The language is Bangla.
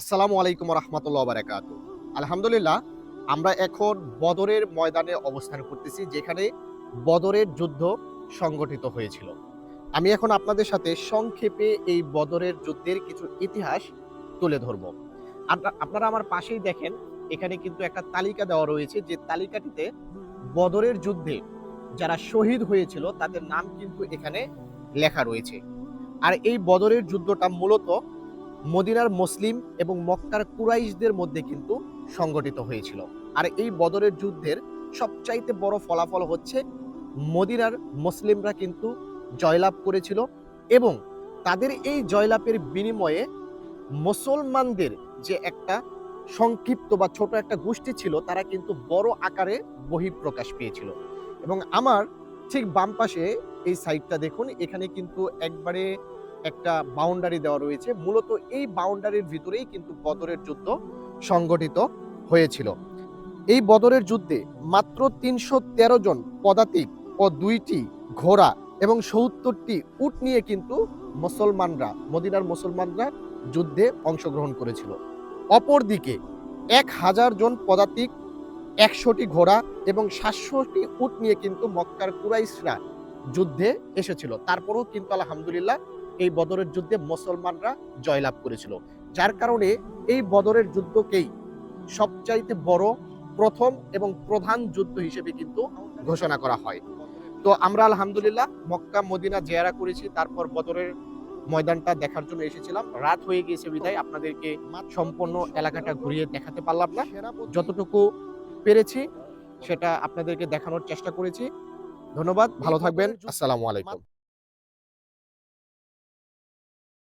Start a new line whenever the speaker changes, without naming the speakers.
আসসালামু আলাইকুম রহমতুল্লাহ বারাকাত আলহামদুলিল্লাহ, আমরা এখন বদরের ময়দানে অবস্থান করতেছি, যেখানে বদরের যুদ্ধ সংগঠিত হয়েছিল। আমি এখন আপনাদের সাথে সংক্ষেপে এই বদরের যুদ্ধের কিছু ইতিহাস তুলে ধরব। আপনারা আমার পাশেই দেখেন, এখানে কিন্তু একটা তালিকা দেওয়া রয়েছে, যে তালিকাটিতে বদরের যুদ্ধে যারা শহীদ হয়েছিল, তাদের নাম কিন্তু এখানে লেখা রয়েছে। আর এই বদরের যুদ্ধটা মূলত মদিনার মুসলিম এবং মক্কার কুরাইশদের মধ্যে কিন্তু সংগঠিত হয়েছিল। আর এই বদরের যুদ্ধের সবচাইতে বড় ফলাফল হচ্ছে, মদিনার মুসলিমরা কিন্তু জয়লাভ করেছিল এবং তাদের এই জয়লাভের বিনিময়ে মুসলমানদের যে একটা সংক্ষিপ্ত বা ছোট একটা গোষ্ঠী ছিল, তারা কিন্তু বড় আকারে বহিঃপ্রকাশ পেয়েছিল। এবং আমার ঠিক বাম পাশে এই সাইডটা দেখুন, এখানে কিন্তু একবারে একটা বাউন্ডারি দেওয়া রয়েছে। মূলত এই বাউন্ডারির ভিতরেই কিন্তু বদরের যুদ্ধ সংগঠিত হয়েছিল। এই বদরের যুদ্ধে মাত্র তিনশো তেরো জন পদাতিক ও দুইটি ঘোড়া এবং সত্তরটি উট নিয়ে কিন্তু মুসলমানরা, মদিনার মুসলমানরা যুদ্ধে অংশগ্রহণ করেছিল। অপরদিকে এক হাজার জন পদাতিক, একশোটি ঘোড়া এবং সাতশোটি উট নিয়ে কিন্তু মক্কার কুরাইশরা যুদ্ধে এসেছিল। তারপরেও কিন্তু আলহামদুলিল্লাহ এই বদরের যুদ্ধে মুসলমানরা জয়লাভ করেছিল। যার কারণে এই বদরের যুদ্ধকেই সবচাইতে বড়, প্রথম এবং প্রধান যুদ্ধ হিসেবে কিন্তু ঘোষণা করা হয়। তো আমরা আলহামদুলিল্লাহ মক্কা, মদিনা জেয়ারা করেছি, তারপর বদরের ময়দানটা দেখার জন্য এসেছিলাম। রাত হয়ে গিয়েছে বিধায় আপনাদেরকে সম্পূর্ণ এলাকাটা ঘুরিয়ে দেখাতে পারলাম না। যতটুকু পেরেছি সেটা আপনাদেরকে দেখানোর চেষ্টা করেছি। ধন্যবাদ, ভালো থাকবেন। আসসালামু আলাইকুম।